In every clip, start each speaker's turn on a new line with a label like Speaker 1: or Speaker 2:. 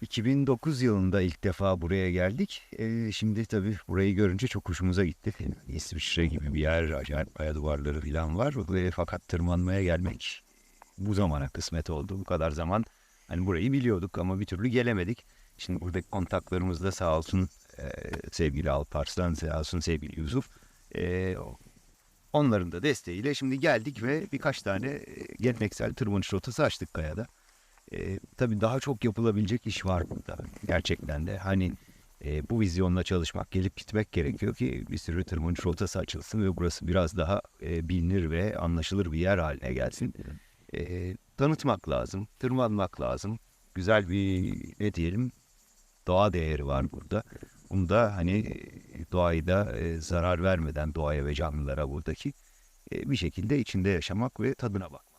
Speaker 1: 2009 yılında ilk defa buraya geldik. Ee, şimdi tabii burayı görünce çok hoşumuza gitti. İsviçre gibi bir yer, acayip kaya duvarları falan var. Ve fakat tırmanmaya gelmek bu zamana kısmet oldu. Bu kadar zaman hani burayı biliyorduk ama bir türlü gelemedik. Şimdi buradaki kontaklarımız da sağ olsun e, sevgili Alparslan, sağ olsun sevgili Yusuf. E, onların da desteğiyle şimdi geldik ve birkaç tane e, geleneksel tırmanış rotası açtık kayada. E, tabii daha çok yapılabilecek iş var burada gerçekten de. Hani e, bu vizyonla çalışmak, gelip gitmek gerekiyor ki bir sürü tırmanış rotası açılsın ve burası biraz daha e, bilinir ve anlaşılır bir yer haline gelsin. E, tanıtmak lazım, tırmanmak lazım. Güzel bir ne diyelim doğa değeri var burada. Bunda hani doğayı da e, zarar vermeden doğaya ve canlılara buradaki e, bir şekilde içinde yaşamak ve tadına bakmak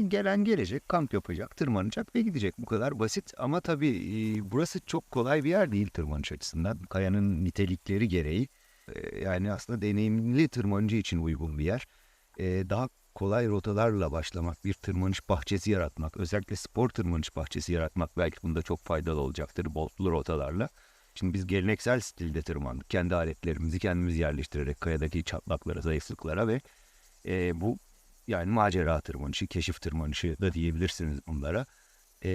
Speaker 1: gelen gelecek, kamp yapacak, tırmanacak ve gidecek. Bu kadar basit ama tabii e, burası çok kolay bir yer değil tırmanış açısından. Kayanın nitelikleri gereği e, yani aslında deneyimli tırmancı için uygun bir yer. E, daha kolay rotalarla başlamak, bir tırmanış bahçesi yaratmak, özellikle spor tırmanış bahçesi yaratmak belki bunda çok faydalı olacaktır boltlu rotalarla. Şimdi biz geleneksel stilde tırmandık. Kendi aletlerimizi kendimiz yerleştirerek kayadaki çatlaklara, zayıflıklara ve e, bu yani macera tırmanışı, keşif tırmanışı da diyebilirsiniz bunlara. E,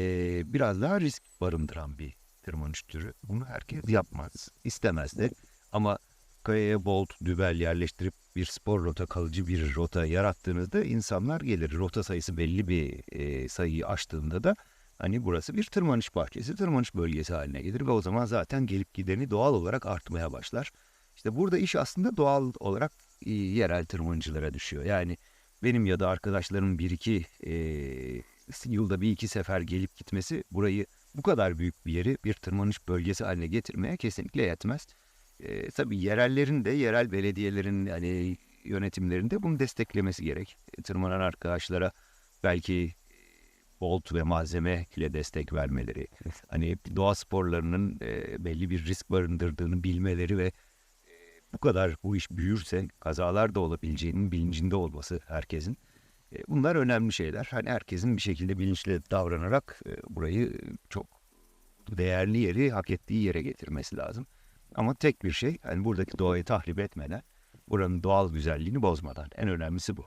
Speaker 1: biraz daha risk barındıran bir tırmanış türü. Bunu herkes yapmaz, istemez de. Ama kayaya bolt, dübel yerleştirip bir spor rota, kalıcı bir rota yarattığınızda insanlar gelir. Rota sayısı belli bir e, sayıyı aştığında da hani burası bir tırmanış bahçesi, tırmanış bölgesi haline gelir ve o zaman zaten gelip gideni doğal olarak artmaya başlar. İşte burada iş aslında doğal olarak e, yerel tırmancılara düşüyor. Yani benim ya da arkadaşlarım bir iki e, yılda bir iki sefer gelip gitmesi burayı bu kadar büyük bir yeri bir tırmanış bölgesi haline getirmeye kesinlikle yetmez. E, tabii yerellerin de yerel belediyelerin yani yönetimlerinde bunu desteklemesi gerek. E, tırmanan arkadaşlara belki bolt ve malzeme ile destek vermeleri, hani doğa sporlarının e, belli bir risk barındırdığını bilmeleri ve bu kadar bu iş büyürse kazalar da olabileceğinin bilincinde olması herkesin. E, bunlar önemli şeyler. Hani herkesin bir şekilde bilinçli davranarak e, burayı çok değerli yeri hak ettiği yere getirmesi lazım. Ama tek bir şey, yani buradaki doğayı tahrip etmeden, buranın doğal güzelliğini bozmadan. En önemlisi bu.